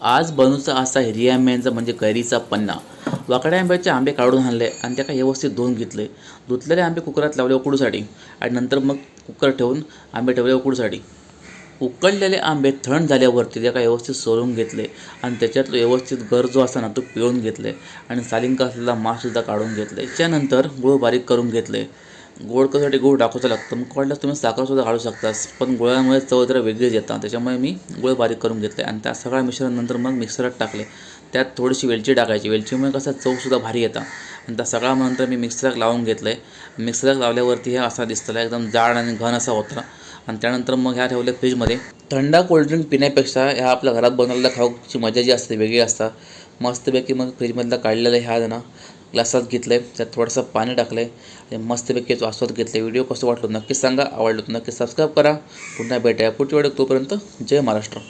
आज बनूचा असा हिरया म्हणजे कैरीचा पन्ना. वाकड्या आंब्याचे आंबे काढून आणले आणि त्याका व्यवस्थित धुवून घेतले. धुतलेले आंबे कुकरात लावले उकडूसाठी आणि नंतर मग कुकर ठेवून आंबे ठेवले उकडूसाठी. उकळलेले आंबे थंड झाल्यावरती त्याका व्यवस्थित सोलून घेतले आणि त्याच्यातलं व्यवस्थित गर जो असता ना तो पिळून घेतले आणि सालिंका असलेला माससुद्धा काढून घेतले. त्यानंतर गूळ बारीक करून घेतले. गोड कशासाठी गूळ टाकूचं लागतं? मग वाटल्यास तुम्ही साखरसुद्धा काढू शकतास. पण गुळामुळे चव जरा वेगळीच येतात. त्याच्यामुळे मी गुळ बारीक करून घेतले आणि त्या सगळ्या मिश्रणानंतर मग मिक्सरात टाकले त्यात थोडीशी वेलची टाकायची. वेलचीमुळे कसं चवसुद्धा भारी येतात. आणि त्या सगळ्या नंतर मी मिक्सरात लावून घेतलं आहे मिक्सरात लावल्यावरती हे असा दिसतला एकदम जाड आणि घन असा होता. आणि त्यानंतर मग ह्या ठेवल्या फ्रीजमध्ये. थंड कोल्ड्रिंक पिण्यापेक्षा ह्या आपल्या घरात बनवलेल्या खाऊची मजा जी असते वेगळी असतात. मस्तपैकी मग फ्रीजमधला काढलेलं ह्या ना ग्लासात घेतलं आहे त्यात थोडंसं पाणी टाकलं आहे आणि मस्तपैकी याचा आस्वाद घेतला व्हिडिओ कसं वाटलो नक्कीच सांगा. आवडलं तर नक्की सबस्क्राईब करा. पुन्हा भेटूया पुढच्या वेळेस तोपर्यंत जय महाराष्ट्र.